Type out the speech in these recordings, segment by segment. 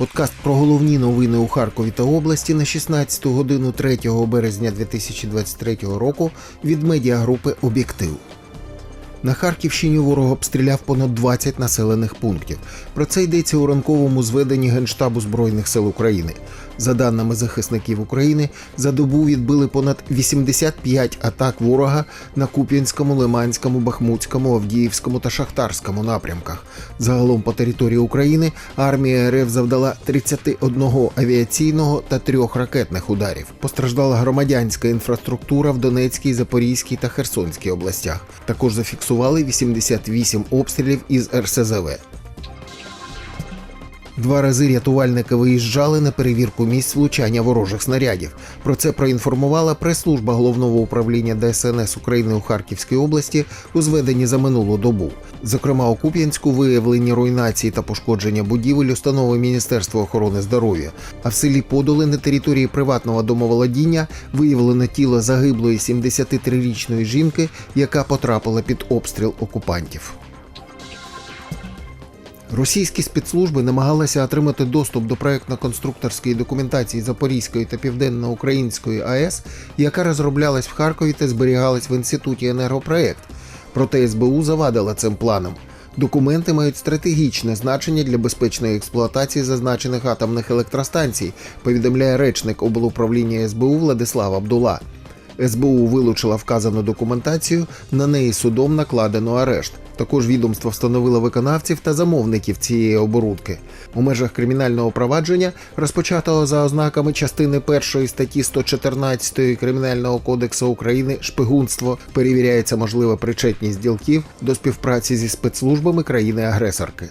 Подкаст про головні новини у Харкові та області на 16 годину 3 березня 2023 року від медіагрупи Об'єктив. На Харківщині ворог обстріляв понад 20 населених пунктів. Про це йдеться у ранковому зведенні Генштабу Збройних сил України. За даними захисників України, за добу відбили понад 85 атак ворога на Куп'янському, Лиманському, Бахмутському, Авдіївському та Шахтарському напрямках. Загалом по території України армія РФ завдала 31 авіаційного та трьох ракетних ударів. Постраждала громадянська інфраструктура в Донецькій, Запорізькій та Херсонській областях. Також зафіксували 88 обстрілів із РСЗВ. Два рази рятувальники виїжджали на перевірку місць влучання ворожих снарядів. Про це проінформувала прес-служба головного управління ДСНС України у Харківській області у зведенні за минулу добу. Зокрема, у Куп'янську виявлені руйнації та пошкодження будівель установи Міністерства охорони здоров'я. А в селі Подоли на території приватного домоволодіння виявлено тіло загиблої 73-річної жінки, яка потрапила під обстріл окупантів. Російські спецслужби намагалися отримати доступ до проектно-конструкторської документації Запорізької та Південноукраїнської АЕС, яка розроблялась в Харкові та зберігалась в інституті енергопроект. Проте СБУ завадила цим планам. Документи мають стратегічне значення для безпечної експлуатації зазначених атомних електростанцій, повідомляє речник облуправління СБУ Владислав Абдула. СБУ вилучила вказану документацію, на неї судом накладено арешт. Також відомство встановило виконавців та замовників цієї оборудки. У межах кримінального провадження, розпочатого за ознаками частини 1 статті 114 Кримінального кодексу України шпигунство, перевіряється можлива причетність ділків до співпраці зі спецслужбами країни-агресорки.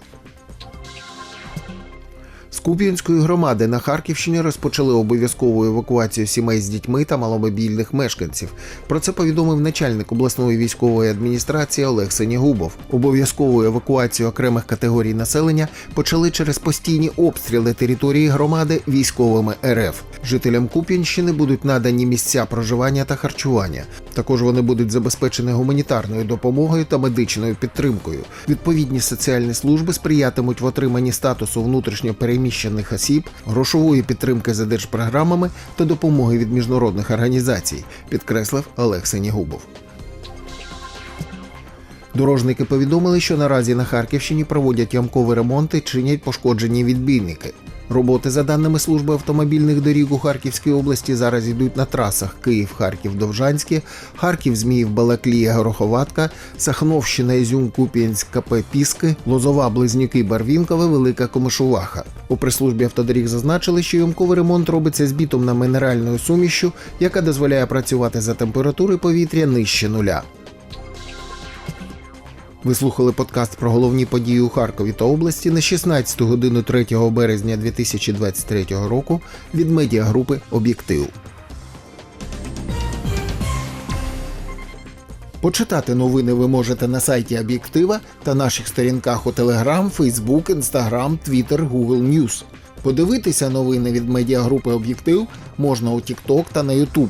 З Куп'янської громади на Харківщині розпочали обов'язкову евакуацію сімей з дітьми та маломобільних мешканців. Про це повідомив начальник обласної військової адміністрації Олег Сенігубов. Обов'язкову евакуацію окремих категорій населення почали через постійні обстріли території громади військовими РФ. Жителям Куп'янщини будуть надані місця проживання та харчування. Також вони будуть забезпечені гуманітарною допомогою та медичною підтримкою. Відповідні соціальні служби сприятимуть в отриманні статусу внутрішньо переміщених осіб, грошової підтримки за держпрограмами та допомоги від міжнародних організацій, підкреслив Олег Сенігубов. Дорожники повідомили, що наразі на Харківщині проводять ямкові ремонти, чинять пошкоджені відбійники. Роботи, за даними служби автомобільних доріг у Харківській області, зараз йдуть на трасах Київ-Харків-Довжанське, Харків-Зміїв-Балаклія, Гороховатка, Сахновщина, Ізюм, Куп'янськ, КП Піски, Лозова, Близнюки, Барвінкове, Велика Комишуваха. У прес-службі автодоріг зазначили, що ямковий ремонт робиться з бітумно-мінеральною сумішю, яка дозволяє працювати за температури повітря нижче нуля. Ви слухали подкаст про головні події у Харкові та області на 16 годину 3 березня 2023 року від медіагрупи Об'єктив. Почитати новини ви можете на сайті Об'єктива та наших сторінках у Telegram, Facebook, Instagram, Twitter, Google News. Подивитися новини від медіагрупи Об'єктив можна у TikTok та на YouTube.